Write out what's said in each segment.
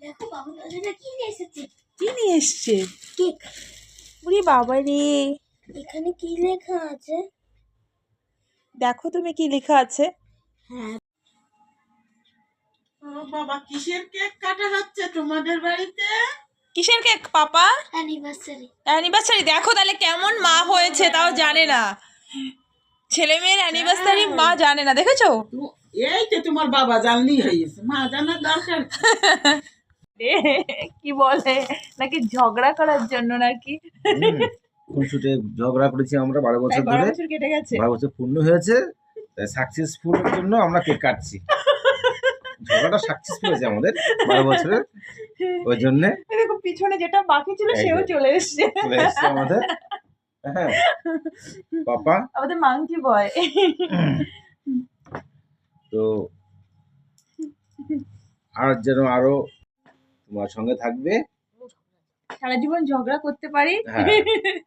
দেখো বাবু দাদাটা কি নিয়ে এসেছে? কি নিয়ে এসছে? কেক। উরি বাবা রে। এখানে কি লেখা আছে? দেখো তুমি কি লেখা আছে। হ্যাঁ। বাবা কিসের কেক কাটা হচ্ছে তোমাদের বাড়িতে? কিসের কেক পাপা? অ্যানিভার্সারি। অ্যানিভার্সারি। দেখো তাহলে কেমন মা হয়েছে তাও জানে না। ছেলে মেয়ের অ্যানিভার্সারি মা জানে না দেখেছ? এই তো তোমার বাবা জানলি হয়েছে মা জানার দরকার কি? বলে? নাকি ঝগড়া করার জন্য নাকি? খুনসুটে ঝগড়া করেছি আমরা বারো বছর ধরে। কেটে গেছে? বারো বছর পূর্ণ হয়েছে। সাকসেসফুল জন্য আমরা কেক কাটছি। ঝগড়াটা সাকসেসফুল হয়েছে আমাদের বারো বছরের ওই জন্যে। দেখো পিছনে যেটা বাকি ছিল সেও চলে এসছে। চলে এসছে আমাদের। হ্যাঁ। পাপা? আমাদের মাংকি বয়। তো আর যেন আরও তোমার সঙ্গে থাকবে। সারা জীবন ঝগড়া করতে পারি। হ্যাঁ।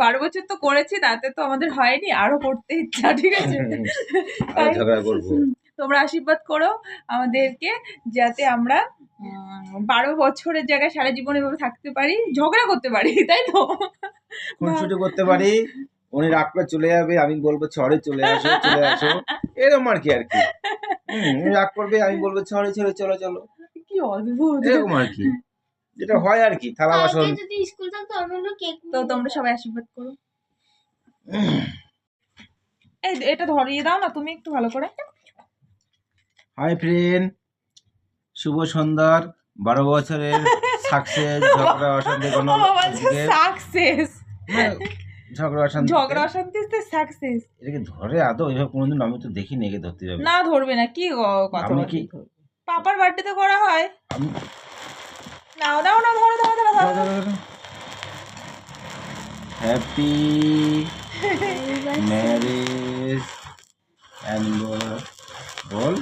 বারো বছর তো করেছি তাতে তো আমাদের হয়নি আরও করতে ইচ্ছা ঠিক আছে? ঝগড়া করব। তোমরা আশীর্বাদ করো আমাদেরকে যাতে আমরা বারো বছরের জায়গায় সারা জীবন এভাবে থাকতে পারি ঝগড়া করতে পারি তাই তো? খুনসুটি করতে পারি উনি রাগ করে চলে যাবে আমি বলব ছড়ে চলে আসো চলে আসো। এরকম আর কি আর কি। রাগ করবে আমি বলব ছড়ে ছড়ে চলো চলো। কি অদ্ভুত। এরকম আর কি। যেটা হয় আর কি থালা বাসন। যদি স্কুল থাকতো আমি হলো কেক তো তোমরা সবাই আশীর্বাদ করো। এই এটা ধরিয়ে দাও না তুমি একটু ভালো করে। হাই ফ্রেন্ড শুভ সন্ধ্যার। বারো বছরের সাকসেস ঝগড়া অশান্তি কোনো সাকসেস। মানে ঝগড়া অশান্তি। ঝগড়া অশান্তি সাকসেস। এটাকে ধরে আদৌ এইভাবে কোনোদিন আমি তো দেখিনি একে ধরতে যাবে না ধরবে না কি কথা আমি কি পাপার বার্থডেতে করা হয়। নাও নাও না ধরো ধরো ধরো ধরো। হ্যাপি ম্যারেজ বল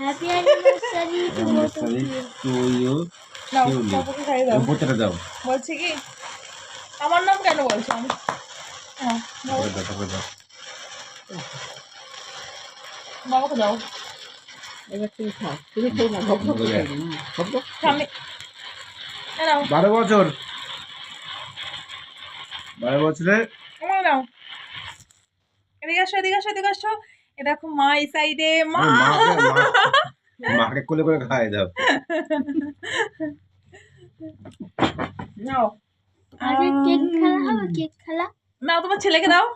হ্যাপি অ্যানিভার্সারি টু ইউ নাও পাপাকে খাইয়ে দাও। দাও। বলছে কি? আমার নাম কেন বলছো? আমি হ্যাঁ বাবাকে দাও। এবার তুমি খাও। তুমি খেয়ে না ভক্ত বলে। সামনে। এ নাও বারো বছর। বারো বছরে? নাও এদিকে আসো এদিকে আসো এদিকে আসো। এ দেখো মা এই সাইডে মা। মাকে কোলে করে দাও। নাও। আরে কেক খেলা হবে কেক খেলা? নাও তোমার ছেলেকে দাও।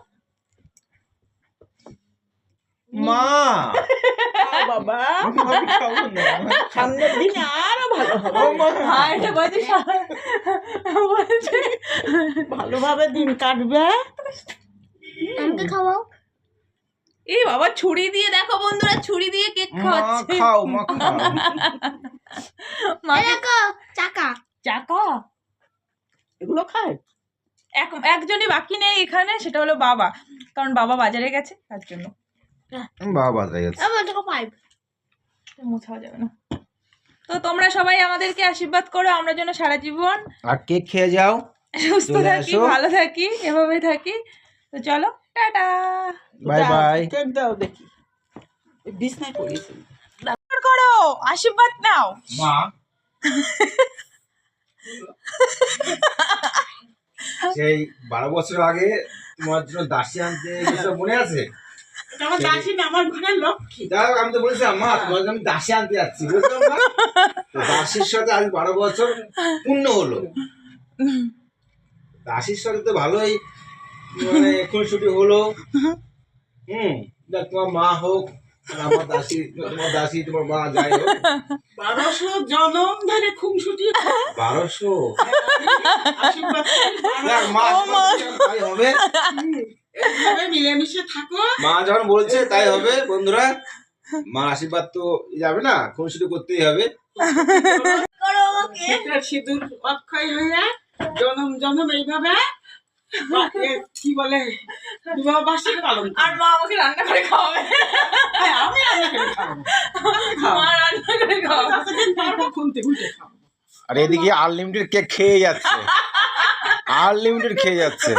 মা! বাবা। সামনের দিন আরও ভালো হবে। হ্যাঁ বলছে বলছে ভালোভাবে দিন কাটবে। আমাকে খাওয়াও। এই বাবা ছুরি দিয়ে দেখো বন্ধুরা ছুরি দিয়ে কেক খাওয়াচ্ছে। খাও মা খাও। মা দেখো চাকা। চাকা? এগুলো খায়? এক একজনই বাকি নেই এখানে সেটা হলো বাবা। কারণ বাবা বাজারে গেছে তার জন্য। বাবা বাজাই যাচ্ছে আমার দেখো পাইপ তো যাবে না। তো তোমরা সবাই আমাদেরকে আশীর্বাদ করো আমরা যেন সারা জীবন আর কেক খেয়ে যাও সুস্থ থাকি ভালো থাকি এভাবে থাকি। তো চলো টাটা। Bye bye. কেক দাও দেখি। এই বিছনায় পড়েছি করো আশীর্বাদ নাও। মা। সেই বারো বছর আগে তোমার জন্য দাসী আনতে মনে আছে? আমার দাসী না আমার ঘরের লক্ষ্মী। যাই আমি তো বলেছিলাম মা তোমার জন্য আমি দাসী আনতে যাচ্ছি বুঝলাম না দাসীর সাথে আজ বারো বছর পূর্ণ হলো। দাসীর সাথে তো ভালোই মানে খুনসুটি হলো। হুম তোমার মা হোক আমার দাসী তোমার দাসী তোমার মা যাই হোক। বারোশো জনম ধরে খুনসুটি বারোশো? মা মা। হবে। এইভাবে মিলেমিশে থাকো। মা যখন বলছে তাই হবে বন্ধুরা। মা আশীর্বাদ তো যাবে না খুনসুটি করতেই হবে। সিঁদুর অক্ষয় হয়ে জনম জনম এইভাবে কি বলে পালন আর মা আমাকে রান্না করে খাওয়াবে। হ্যাঁ, আমি রান্না করে খাব। মা রান্না করে খাওয়াবে খুনতে খুঁটে খাব। আর এদিকে আনলিমিটেড কেক খেয়ে যাচ্ছে। আনলিমিটেড খেয়ে যাচ্ছে।